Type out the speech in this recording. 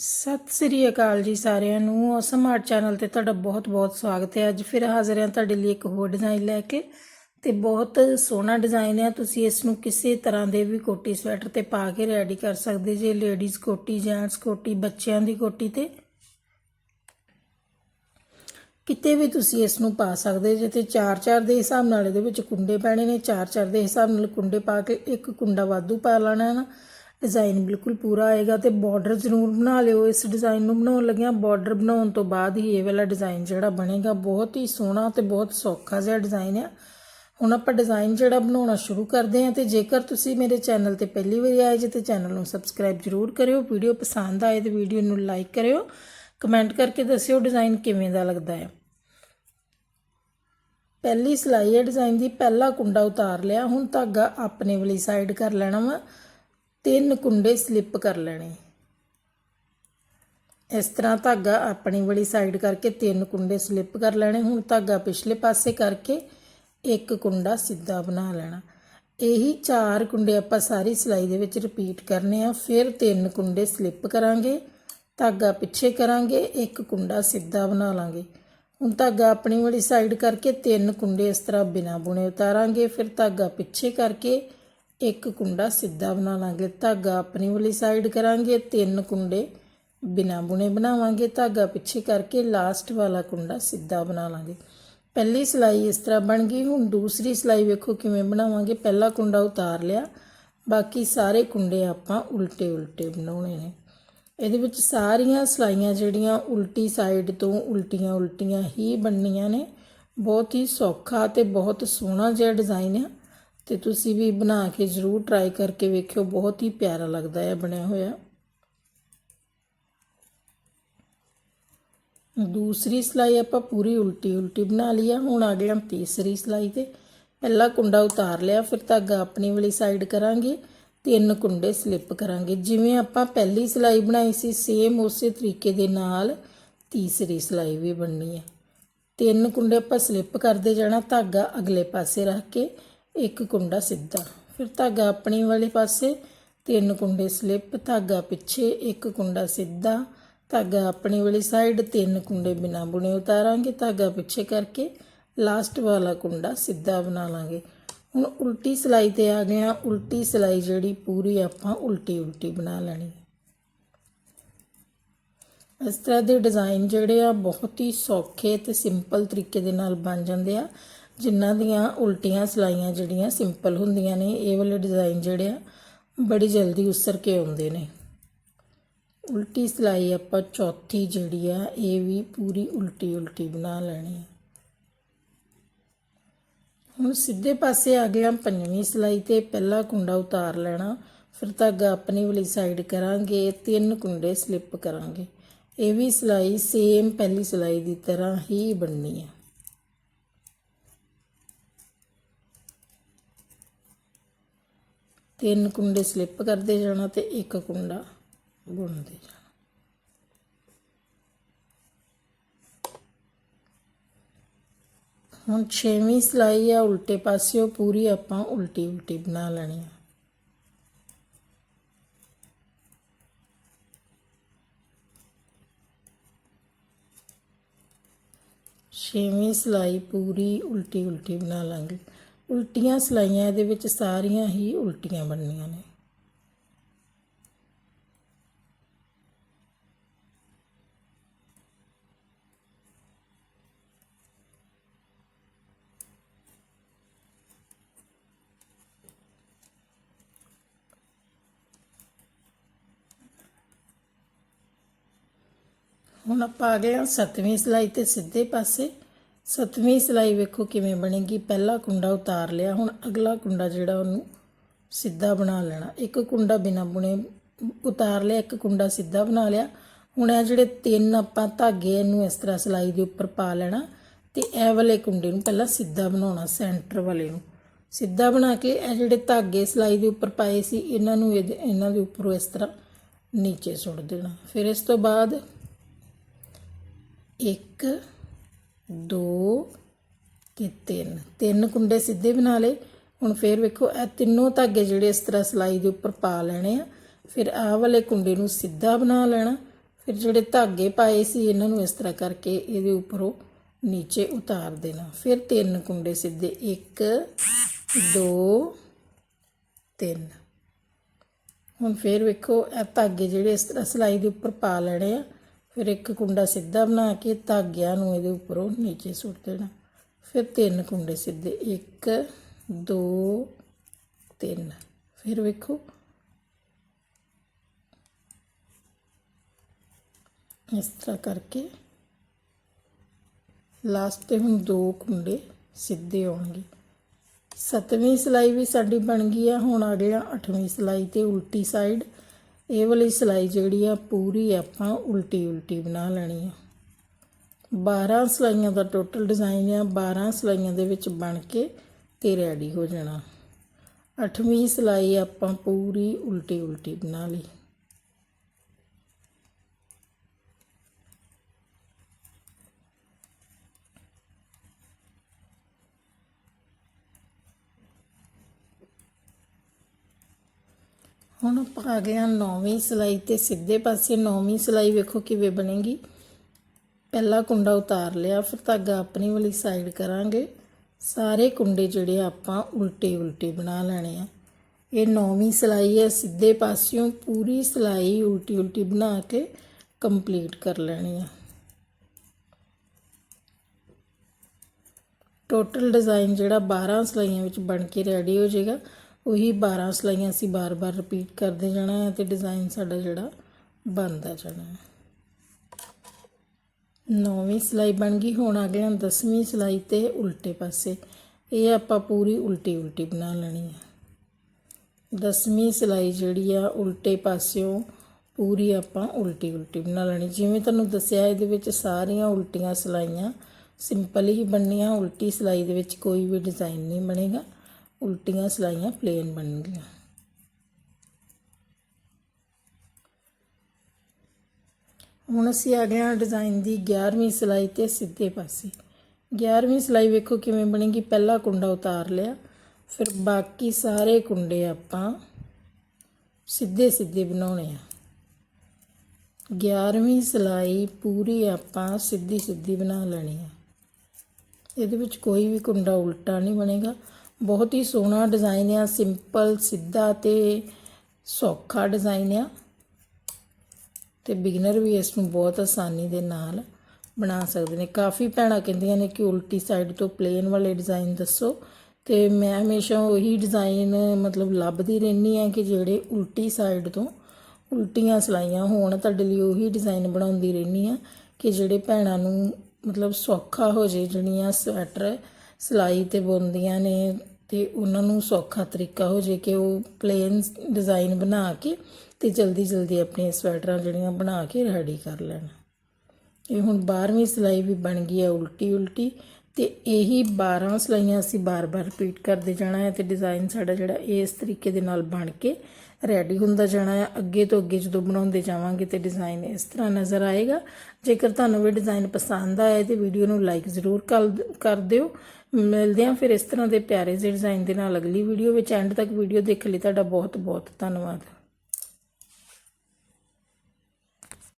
ਸਤਿ ਸ੍ਰੀ ਅਕਾਲ ਜੀ ਸਾਰਿਆਂ ਨੂੰ। ਔਸਮ ਆਰਟ ਚੈਨਲ ਤੇ ਤੁਹਾਡਾ ਬਹੁਤ-ਬਹੁਤ ਸਵਾਗਤ ਹੈ। ਅੱਜ ਫਿਰ ਹਾਜ਼ਰ ਹਾਂ ਤੁਹਾਡੇ ਲਈ ਇੱਕ ਹੋਰ ਡਿਜ਼ਾਈਨ ਲੈ ਕੇ ਤੇ ਬਹੁਤ ਸੋਹਣਾ ਡਿਜ਼ਾਈਨ ਹੈ। ਤੁਸੀਂ ਇਸ ਨੂੰ ਕਿਸੇ ਤਰ੍ਹਾਂ ਦੇ ਵੀ ਕੋਟੀ ਸਵੈਟਰ ਤੇ ਪਾ ਕੇ ਰੈਡੀ ਕਰ ਸਕਦੇ ਜੇ। ਲੇਡੀਜ਼ ਕੋਟੀ ਜੈਂਟਸ ਕੋਟੀ, ਬੱਚਿਆਂ ਦੀ ਕੋਟੀ ਤੇ ਕਿਤੇ ਵੀ ਤੁਸੀਂ ਇਸ ਨੂੰ ਪਾ ਸਕਦੇ ਜੇ ਤੇ 4-4 ਦੇ ਹਿਸਾਬ ਨਾਲ ਇਹਦੇ ਵਿੱਚ ਕੁੰਡੇ ਪੈਣੇ ਨੇ। 4-4 ਦੇ ਹਿਸਾਬ ਨਾਲ ਕੁੰਡੇ ਪਾ ਕੇ ਇੱਕ ਕੁੰਡਾ ਵਾਧੂ ਪਾ ਲੈਣਾ ਹੈ ਨਾ। ਡਿਜ਼ਾਈਨ ਬਿਲਕੁਲ ਪੂਰਾ ਆਏਗਾ ਤੇ ਬਾਰਡਰ ਜ਼ਰੂਰ ਬਣਾ ਲਿਓ। ਇਸ ਡਿਜ਼ਾਈਨ ਨੂੰ ਬਣਾਉਣ ਲੱਗਿਆਂ ਬਾਰਡਰ ਬਣਾਉਣ ਤੋਂ ਬਾਅਦ ਹੀ ਇਹ ਵਾਲਾ ਡਿਜ਼ਾਈਨ ਜਿਹੜਾ ਬਣੇਗਾ ਬਹੁਤ ਹੀ ਸੋਹਣਾ ਤੇ ਬਹੁਤ ਸੌਖਾ ਜਿਹਾ ਡਿਜ਼ਾਈਨ ਆ। ਹੁਣ ਆਪਾਂ ਡਿਜ਼ਾਈਨ ਜਿਹੜਾ ਬਣਾਉਣਾ ਸ਼ੁਰੂ ਕਰਦੇ ਹਾਂ ਤੇ ਜੇਕਰ ਤੁਸੀਂ ਮੇਰੇ ਚੈਨਲ ਤੇ ਪਹਿਲੀ ਵਾਰੀ ਆਏ ਜੇ ਤੇ ਚੈਨਲ ਨੂੰ ਸਬਸਕ੍ਰਾਈਬ ਜ਼ਰੂਰ ਕਰਿਓ। ਵੀਡੀਓ ਪਸੰਦ ਆਏ ਤੇ ਵੀਡੀਓ ਨੂੰ ਲਾਈਕ ਕਰਿਓ। ਕਮੈਂਟ ਕਰਕੇ ਦੱਸਿਓ ਡਿਜ਼ਾਈਨ ਕਿਵੇਂ ਦਾ ਲੱਗਦਾ ਹੈ। ਪਹਿਲੀ ਸਿਲਾਈ ਹੈ ਡਿਜ਼ਾਈਨ ਦੀ। ਪਹਿਲਾ ਕੁੰਡਾ ਉਤਾਰ ਲਿਆ। ਹੁਣ ਧਾਗਾ ਆਪਣੇ ਵਾਲੀ ਸਾਈਡ ਕਰ ਲੈਣਾ ਵਾ। ਤਿੰਨ ਕੁੰਡੇ ਸਲਿੱਪ ਕਰ ਲੈਣੇ। ਇਸ ਤਰ੍ਹਾਂ ਧਾਗਾ ਆਪਣੀ ਵਾਲੀ ਸਾਈਡ ਕਰਕੇ ਤਿੰਨ ਕੁੰਡੇ ਸਲਿੱਪ ਕਰ ਲੈਣੇ। ਹੁਣ ਧਾਗਾ ਪਿਛਲੇ ਪਾਸੇ ਕਰਕੇ ਇੱਕ ਕੁੰਡਾ ਸਿੱਧਾ ਬਣਾ ਲੈਣਾ। ਇਹੀ ਚਾਰ ਕੁੰਡੇ ਆਪਾਂ ਸਾਰੀ ਸਿਲਾਈ ਦੇ ਵਿੱਚ ਰਿਪੀਟ ਕਰਨੇ ਆ। ਫਿਰ ਤਿੰਨ ਕੁੰਡੇ ਸਲਿੱਪ ਕਰਾਂਗੇ। ਧਾਗਾ ਪਿੱਛੇ ਕਰਾਂਗੇ, ਇੱਕ ਕੁੰਡਾ ਸਿੱਧਾ ਬਣਾ ਲਾਂਗੇ। ਹੁਣ ਧਾਗਾ ਆਪਣੀ ਵਾਲੀ ਸਾਈਡ ਕਰਕੇ ਤਿੰਨ ਕੁੰਡੇ ਇਸ ਤਰ੍ਹਾਂ ਬਿਨਾ ਬੁਣੇ ਉਤਾਰਾਂਗੇ। ਫਿਰ ਧਾਗਾ ਪਿੱਛੇ ਕਰਕੇ ਇੱਕ ਕੁੰਡਾ ਸਿੱਧਾ ਬਣਾ ਲਾਂਗੇ। ਧਾਗਾ ਆਪਣੀ ਵਾਲੀ ਸਾਈਡ ਕਰਾਂਗੇ, ਤਿੰਨ ਕੁੰਡੇ ਬਿਨਾ ਬੁਣੇ ਬਣਾਵਾਂਗੇ। ਧਾਗਾ ਪਿੱਛੇ ਕਰਕੇ ਲਾਸਟ ਵਾਲਾ ਕੁੰਡਾ ਸਿੱਧਾ ਬਣਾ ਲਾਂਗੇ। ਪਹਿਲੀ ਸਿਲਾਈ ਇਸ ਤਰ੍ਹਾਂ ਬਣ ਗਈ। ਹੁਣ ਦੂਸਰੀ ਸਿਲਾਈ ਵੇਖੋ ਕਿਵੇਂ ਬਣਾਵਾਂਗੇ। ਪਹਿਲਾ ਕੁੰਡਾ ਉਤਾਰ ਲਿਆ। ਬਾਕੀ ਸਾਰੇ ਕੁੰਡੇ ਆਪਾਂ ਉਲਟੇ ਉਲਟੇ ਬਣਾਉਣੇ ਨੇ। ਇਹਦੇ ਵਿੱਚ ਸਾਰੀਆਂ ਸਿਲਾਈਆਂ ਜਿਹੜੀਆਂ ਉਲਟੀ ਸਾਈਡ ਤੋਂ ਉਲਟੀਆਂ ਉਲਟੀਆਂ ਹੀ ਬਣਨੀਆਂ ਨੇ। ਬਹੁਤ ਹੀ ਸੌਖਾ ਤੇ ਬਹੁਤ ਸੋਹਣਾ ਜਿਹਾ ਡਿਜ਼ਾਈਨ ਆ। ਤੇ ਤੁਸੀਂ ਵੀ ਬਣਾ ਕੇ ਜ਼ਰੂਰ ਟਰਾਈ ਕਰਕੇ ਵੇਖਿਓ, ਬਹੁਤ ਹੀ ਪਿਆਰਾ ਲੱਗਦਾ ਹੈ ਬਣਿਆ ਹੋਇਆ। ਦੂਸਰੀ ਸਿਲਾਈ ਆਪਾਂ ਪੂਰੀ ਉਲਟੀ ਉਲਟੀ ਬਣਾ ਲਈ ਆ, ਹੁਣ ਆ ਗਏ ਹਮ ਤੀਸਰੀ ਸਿਲਾਈ ਤੇ। ਪਹਿਲਾ ਕੁੰਡਾ ਉਤਾਰ ਲਿਆ, ਫਿਰ ਧਾਗਾ ਆਪਣੀ ਵਾਲੀ ਸਾਈਡ ਕਰਾਂਗੇ, ਤਿੰਨ ਕੁੰਡੇ ਸਲਿੱਪ ਕਰਾਂਗੇ। ਜਿਵੇਂ ਆਪਾਂ ਪਹਿਲੀ ਸਿਲਾਈ ਬਣਾਈ ਸੀ ਸੇਮ ਉਸੇ ਤਰੀਕੇ ਦੇ ਨਾਲ ਤੀਸਰੀ ਸਿਲਾਈ ਵੀ ਬਣਨੀ ਹੈ। ਤਿੰਨ ਕੁੰਡੇ ਆਪਾਂ ਸਲਿੱਪ ਕਰਦੇ ਜਾਣਾ ਧਾਗਾ ਅਗਲੇ ਪਾਸੇ ਰੱਖ ਕੇ ਇੱਕ ਕੁੰਡਾ ਸਿੱਧਾ। ਫਿਰ ਧਾਗਾ ਆਪਣੀ ਵਾਲੇ ਪਾਸੇ, ਤਿੰਨ ਕੁੰਡੇ ਸਲਿੱਪ, ਧਾਗਾ ਪਿੱਛੇ, ਇੱਕ ਕੁੰਡਾ ਸਿੱਧਾ। ਧਾਗਾ ਆਪਣੀ ਵਾਲੀ ਸਾਈਡ ਤਿੰਨ ਕੁੰਡੇ ਬਿਨਾ ਬੁਣੇ ਉਤਾਰਾਂਗੇ, ਧਾਗਾ ਪਿੱਛੇ ਕਰਕੇ ਲਾਸਟ ਵਾਲਾ ਕੁੰਡਾ ਸਿੱਧਾ ਬਣਾ ਲਾਂਗੇ। ਹੁਣ ਉਲਟੀ ਸਿਲਾਈ ਤੇ ਆ ਗਏ ਆ ਉਲਟੀ ਸਿਲਾਈ ਜਿਹੜੀ ਪੂਰੀ ਆਪਾਂ ਉਲਟੀ ਉਲਟੀ ਬਣਾ ਲੈਣੀ। ਇਸ ਤਰ੍ਹਾਂ ਦੇ ਡਿਜ਼ਾਈਨ ਜਿਹੜੇ ਆ ਬਹੁਤ ਹੀ ਸੌਖੇ ਤੇ ਸਿੰਪਲ ਤਰੀਕੇ ਦੇ ਨਾਲ ਬਣ ਜਾਂਦੇ ਆ। ਜਿਨ੍ਹਾਂ ਦੀਆਂ ਉਲਟੀਆਂ ਸਿਲਾਈਆਂ ਜਿਹੜੀਆਂ ਸਿੰਪਲ ਹੁੰਦੀਆਂ ਨੇ, ਇਹ ਵਾਲੇ ਡਿਜ਼ਾਈਨ ਜਿਹੜੇ ਆ, ਬੜੀ ਜਲਦੀ ਉਸਰ ਕੇ ਆਉਂਦੇ ਨੇ। ਉਲਟੀ ਸਿਲਾਈ ਆਪਾਂ ਚੌਥੀ ਜਿਹੜੀ ਆ, ਇਹ ਵੀ ਪੂਰੀ ਉਲਟੀ ਉਲਟੀ ਬਣਾ ਲੈਣੀ ਹੈ ਹੁਣ ਸਿੱਧੇ ਪਾਸੇ ਆ ਗਿਆ ਪੰਜਵੀਂ ਸਿਲਾਈ ਤੇ ਪਹਿਲਾ ਕੁੰਡਾ ਉਤਾਰ ਲੈਣਾ। ਫਿਰ ਧਾਗਾ ਆਪਣੀ ਵਾਲੀ ਸਾਈਡ ਕਰਾਂਗੇ, ਤਿੰਨ ਕੁੰਡੇ ਸਲਿੱਪ ਕਰਾਂਗੇ। ਇਹ ਵੀ ਸਿਲਾਈ ਸੇਮ ਪਹਿਲੀ ਸਿਲਾਈ ਦੀ ਤਰ੍ਹਾਂ ਹੀ ਬਣਨੀ ਹੈ ਤਿੰਨ ਕੁੰਡੇ ਸਲਿੱਪ ਕਰਦੇ ਜਾਣਾ ਤੇ ਇੱਕ ਕੁੰਡਾ ਬੁਣਦੇ ਜਾਣਾ। ਹੁਣ ਛੇਵੀਂ ਸਿਲਾਈ ਆ, ਉਲਟੇ ਪਾਸਿਓ ਪੂਰੀ ਆਪਾਂ ਉਲਟੀ ਉਲਟੀ ਬਣਾ ਲੈਣੀ ਆ। ਛੇਵੀਂ ਸਿਲਾਈ ਪੂਰੀ ਉਲਟੀ ਉਲਟੀ ਬਣਾ ਲਾਂਗੇ। ਉਲਟੀਆਂ ਸਿਲਾਈਆਂ ਇਹਦੇ ਵਿੱਚ ਸਾਰੀਆਂ ਹੀ ਉਲਟੀਆਂ ਬਣਨੀਆਂ ਨੇ। ਹੁਣ ਆਪਾਂ ਆ ਗਏ ਹਾਂ ਸੱਤਵੀਂ ਸਿਲਾਈ ਤੇ ਸਿੱਧੇ ਪਾਸੇ। ਸੱਤਵੀਂ ਸਿਲਾਈ ਵੇਖੋ ਕਿਵੇਂ ਬਣੇਗੀ। ਪਹਿਲਾ ਕੁੰਡਾ ਉਤਾਰ ਲਿਆ, ਹੁਣ ਅਗਲਾ ਕੁੰਡਾ ਜਿਹੜਾ ਉਹਨੂੰ ਸਿੱਧਾ ਬਣਾ ਲੈਣਾ। ਇੱਕ ਕੁੰਡਾ ਬਿਨਾ ਬੁਣੇ ਉਤਾਰ ਲਿਆ, ਇੱਕ ਕੁੰਡਾ ਸਿੱਧਾ ਬਣਾ ਲਿਆ। ਹੁਣ ਇਹ ਜਿਹੜੇ ਤਿੰਨ ਆਪਾਂ ਧਾਗੇ ਇਹਨੂੰ ਇਸ ਤਰ੍ਹਾਂ ਸਿਲਾਈ ਦੇ ਉੱਪਰ ਪਾ ਲੈਣਾ ਤੇ ਇਹ ਵਾਲੇ ਕੁੰਡੇ ਨੂੰ ਪਹਿਲਾਂ ਸਿੱਧਾ ਬਣਾਉਣਾ, ਸੈਂਟਰ ਵਾਲੇ ਨੂੰ। ਸਿੱਧਾ ਬਣਾ ਕੇ ਇਹ ਜਿਹੜੇ ਧਾਗੇ ਸਿਲਾਈ ਦੇ ਉੱਪਰ ਪਾਏ ਸੀ, ਇਹਨਾਂ ਨੂੰ ਇਹਦੇ- ਇਹਨਾਂ ਦੇ ਉੱਪਰੋਂ ਇਸ ਤਰ੍ਹਾਂ ਨੀਚੇ ਸੁੱਟ ਦੇਣਾ। ਫਿਰ ਇਸ ਤੋਂ ਬਾਅਦ ਇੱਕ ਦੋ ਤੇ ਤਿੰਨ। ਤਿੰਨ ਕੁੰਡੇ ਸਿੱਧੇ ਬਣਾ ਲਏ। ਹੁਣ ਫੇਰ ਵੇਖੋ, ਇਹ ਤਿੰਨੋਂ ਧਾਗੇ ਜਿਹੜੇ ਇਸ ਤਰ੍ਹਾਂ ਸਿਲਾਈ ਦੇ ਉੱਪਰ ਪਾ ਲੈਣੇ ਆ। ਫਿਰ ਆਹ ਵਾਲੇ ਕੁੰਡੇ ਨੂੰ ਸਿੱਧਾ ਬਣਾ ਲੈਣਾ। ਫਿਰ ਜਿਹੜੇ ਧਾਗੇ ਪਾਏ ਸੀ, ਇਹਨਾਂ ਨੂੰ ਇਸ ਤਰ੍ਹਾਂ ਕਰਕੇ ਇਹਦੇ ਉੱਪਰੋਂ ਨੀਚੇ ਉਤਾਰ ਦੇਣਾ। ਫਿਰ ਤਿੰਨ ਕੁੰਡੇ ਸਿੱਧੇ। 1 2 3 ਹੁਣ ਫਿਰ ਵੇਖੋ, ਇਹ ਧਾਗੇ ਜਿਹੜੇ ਇਸ ਤਰ੍ਹਾਂ ਸਲਾਈ ਦੇ ਉੱਪਰ ਪਾ ਲੈਣੇ ਆ। ਫਿਰ ਇੱਕ ਕੁੰਡਾ ਸਿੱਧਾ ਬਣਾ ਕੇ ਧਾਗਿਆਂ ਨੂੰ ਇਹਦੇ ਉੱਪਰੋਂ ਨੀਚੇ ਸੁੱਟ ਦੇਣਾ। ਫਿਰ ਤਿੰਨ ਕੁੰਡੇ ਸਿੱਧੇ 1 2 3 ਫਿਰ ਵੇਖੋ। ਇਸ ਤਰ੍ਹਾਂ ਕਰਕੇ ਲਾਸਟ ਤੇ ਹੁਣ ਦੋ ਕੁੰਡੇ ਸਿੱਧੇ ਆਉਣਗੇ। ਸੱਤਵੀਂ ਸਲਾਈ ਵੀ ਸਾਡੀ ਬਣ ਗਈ ਆ, ਹੁਣ ਆ ਗਿਆ ਅੱਠਵੀਂ ਸਲਾਈ ਤੇ ਉਲਟੀ ਸਾਈਡ ਇਹ ਵਾਲੀ ਸਲਾਈ ਜਿਹੜੀ ਆ, ਪੂਰੀ ਆਪਾਂ ਉਲਟੀ ਉਲਟੀ ਬਣਾ ਲੈਣੀ ਆ। 12 ਸਲਾਈਆਂ ਦਾ ਟੋਟਲ ਡਿਜ਼ਾਈਨ ਆ 12 ਸਲਾਈਆਂ ਦੇ ਵਿੱਚ ਬਣ ਕੇ ਤੇ ਰੈਡੀ ਹੋ ਜਾਣਾ। ਅੱਠਵੀਂ ਸਲਾਈ ਆਪਾਂ ਪੂਰੀ ਉਲਟੀ ਉਲਟੀ ਬਣਾ ਲਈ। ਹੁਣ ਆਪਾਂ ਆ ਗਏ ਹਾਂ ਨੌਵੀਂ ਸਿਲਾਈ ਤੇ ਸਿੱਧੇ ਪਾਸੇ। ਨੌਵੀਂ ਸਿਲਾਈ ਵੇਖੋ ਕਿਵੇਂ ਬਣੇਗੀ। ਪਹਿਲਾ ਕੁੰਡਾ ਉਤਾਰ ਲਿਆ, ਫਿਰ ਧਾਗਾ ਆਪਣੀ ਵਾਲੀ ਸਾਈਡ ਕਰਾਂਗੇ। ਸਾਰੇ ਕੁੰਡੇ ਜਿਹੜੇ ਆ ਆਪਾਂ ਉਲਟੇ ਉਲਟੇ ਬਣਾ ਲੈਣੇ ਆ। ਇਹ ਨੌਵੀਂ ਸਿਲਾਈ ਹੈ, ਸਿੱਧੇ ਪਾਸਿਓਂ ਪੂਰੀ ਸਿਲਾਈ ਉਲਟੀ ਉਲਟੀ ਬਣਾ ਕੇ ਕੰਪਲੀਟ ਕਰ ਲੈਣੀ ਆ। ਟੋਟਲ ਡਿਜ਼ਾਈਨ ਜਿਹੜਾ 12 ਸਿਲਾਈਆਂ ਵਿੱਚ ਬਣ ਕੇ ਰੈਡੀ ਹੋ ਜਾਏਗਾ। ਉਹੀ ਬਾਰ੍ਹਾਂ ਸਿਲਾਈਆਂ ਅਸੀਂ ਬਾਰ-ਬਾਰ ਰਿਪੀਟ ਕਰਦੇ ਜਾਣਾ ਹੈ ਅਤੇ ਡਿਜ਼ਾਇਨ ਸਾਡਾ ਜਿਹੜਾ ਬਣਦਾ ਜਾਣਾ ਹੈ। ਨੌਵੀਂ ਸਿਲਾਈ ਬਣ ਗਈ, ਹੁਣ ਆ ਗਏ ਹਾਂ 10ਵੀਂ ਸਲਾਈ ਤੇ ਉਲਟੇ ਪਾਸੇ। ਇਹ ਆਪਾਂ ਪੂਰੀ ਉਲਟੀ ਉਲਟੀ ਬਣਾ ਲੈਣੀ ਹੈ। ਦਸਵੀਂ ਸਿਲਾਈ ਜਿਹੜੀ ਆ, ਉਲਟੇ ਪਾਸਿਓਂ ਪੂਰੀ ਆਪਾਂ ਉਲਟੀ ਉਲਟੀ ਬਣਾ ਲੈਣੀ। ਜਿਵੇਂ ਤੁਹਾਨੂੰ ਦੱਸਿਆ, ਇਹਦੇ ਵਿੱਚ ਸਾਰੀਆਂ ਉਲਟੀਆਂ ਸਿਲਾਈਆਂ ਸਿੰਪਲ ਹੀ ਬਣਨੀਆਂ, ਉਲਟੀ ਸਿਲਾਈ ਦੇ ਵਿੱਚ ਕੋਈ ਵੀ ਡਿਜ਼ਾਈਨ ਨਹੀਂ ਬਣੇਗਾ। ਉਲਟੀਆਂ ਸਿਲਾਈਆਂ ਪਲੇਨ ਬਣਨਗੀਆਂ। ਹੁਣ ਅਸੀਂ ਆ ਗਏ ਹਾਂ ਡਿਜ਼ਾਈਨ ਦੀ 11ਵੀਂ ਸਿਲਾਈ ਤੇ ਸਿੱਧੇ ਪਾਸੇ। 11ਵੀਂ ਸਿਲਾਈ ਵੇਖੋ ਕਿਵੇਂ ਬਣੇਗੀ। ਪਹਿਲਾ ਕੁੰਡਾ ਉਤਾਰ ਲਿਆ, ਫਿਰ ਬਾਕੀ ਸਾਰੇ ਕੁੰਡੇ ਆਪਾਂ ਸਿੱਧੇ ਸਿੱਧੇ ਬਣਾਉਣੇ ਆ। 11ਵੀਂ ਸਿਲਾਈ ਪੂਰੀ ਆਪਾਂ ਸਿੱਧੀ ਸਿੱਧੀ ਬਣਾ ਲੈਣੀ ਆ। ਇਹਦੇ ਵਿੱਚ ਕੋਈ ਵੀ ਕੁੰਡਾ ਉਲਟਾ ਨਹੀਂ ਬਣੇਗਾ। ਬਹੁਤ ਹੀ ਸੋਹਣਾ ਡਿਜ਼ਾਈਨ ਆ ਸਿੰਪਲ ਸਿੱਧਾ ਤੇ ਸੌਖਾ ਡਿਜ਼ਾਈਨ ਆ। ਤੇ ਬਿਗਨਰ ਵੀ ਇਸ ਨੂੰ ਬਹੁਤ ਆਸਾਨੀ ਦੇ ਨਾਲ ਬਣਾ ਸਕਦੇ ਨੇ। ਕਾਫੀ ਭੈਣਾਂ ਕਹਿੰਦੀਆਂ ਨੇ ਕਿ ਉਲਟੀ ਸਾਈਡ ਤੋਂ ਪਲੇਨ ਵਾਲੇ ਡਿਜ਼ਾਈਨ ਦੱਸੋ। ਤੇ ਮੈਂ ਹਮੇਸ਼ਾ ਉਹੀ ਡਿਜ਼ਾਈਨ ਮਤਲਬ ਲੱਭਦੀ ਰਹਿੰਦੀ ਆ ਕਿ ਜਿਹੜੇ ਉਲਟੀ ਸਾਈਡ ਤੋਂ ਉਲਟੀਆਂ ਸਲਾਈਆਂ ਹੋਣ, ਤੁਹਾਡੇ ਲਈ ਉਹੀ ਡਿਜ਼ਾਈਨ ਬਣਾਉਂਦੀ ਰਹਿੰਦੀ ਆ ਕਿ ਜਿਹੜੇ ਭੈਣਾਂ ਨੂੰ ਮਤਲਬ ਸੌਖਾ ਹੋ ਜੇ ਜਿਹੜੀਆਂ ਸਵੈਟਰ ਸਿਲਾਈ ਤੇ ਬੁਣਦੀਆਂ ਨੇ ਤੇ ਉਹਨਾਂ ਨੂੰ ਸੌਖਾ ਤਰੀਕਾ ਹੋ ਜੇ ਕਿ ਉਹ ਪਲੇਨ ਡਿਜ਼ਾਈਨ ਬਣਾ ਕੇ ਤੇ ਜਲਦੀ ਜਲਦੀ ਆਪਣੀਆਂ ਸਵੈਟਰਾਂ ਜਿਹੜੀਆਂ ਬਣਾ ਕੇ ਰੈਡੀ ਕਰ ਲੈਣ। ਇਹ ਹੁਣ 12ਵੀਂ ਸਿਲਾਈ ਵੀ ਬਣ ਗਈ ਹੈ ਉਲਟੀ ਉਲਟੀ ਤੇ ਇਹੀ 12 ਸਿਲਾਈਆਂ ਅਸੀਂ ਬਾਰ-ਬਾਰ ਰਿਪੀਟ ਕਰਦੇ ਜਾਣਾ ਹੈ ਤੇ ਡਿਜ਼ਾਈਨ ਸਾਡਾ ਜਿਹੜਾ ਇਸ ਤਰੀਕੇ ਦੇ ਨਾਲ ਬਣ ਕੇ ਰੈਡੀ ਹੁੰਦਾ ਜਾਣਾ ਹੈ। ਅੱਗੇ ਤੋਂ ਅੱਗੇ ਜਦੋਂ ਬਣਾਉਂਦੇ ਜਾਵਾਂਗੇ ਤੇ ਡਿਜ਼ਾਈਨ ਇਸ ਤਰ੍ਹਾਂ ਨਜ਼ਰ ਆਏਗਾ। ਜੇਕਰ ਤੁਹਾਨੂੰ ਵੀ ਡਿਜ਼ਾਈਨ ਪਸੰਦ ਆਇਆ ਤੇ ਵੀਡੀਓ ਨੂੰ ਲਾਈਕ ਜ਼ਰੂਰ ਕਰ ਦਿਓ ਮਿਲਦੇ ਹਾਂ ਫਿਰ ਇਸ ਤਰ੍ਹਾਂ ਦੇ ਪਿਆਰੇ ਜਿਹੇ ਡਿਜ਼ਾਈਨ ਦੇ ਨਾਲ ਅਗਲੀ ਵੀਡੀਓ ਵਿੱਚ। ਐਂਡ ਤੱਕ ਵੀਡੀਓ ਦੇਖਣ ਲਈ। ਤੁਹਾਡਾ ਬਹੁਤ ਬਹੁਤ ਧੰਨਵਾਦ।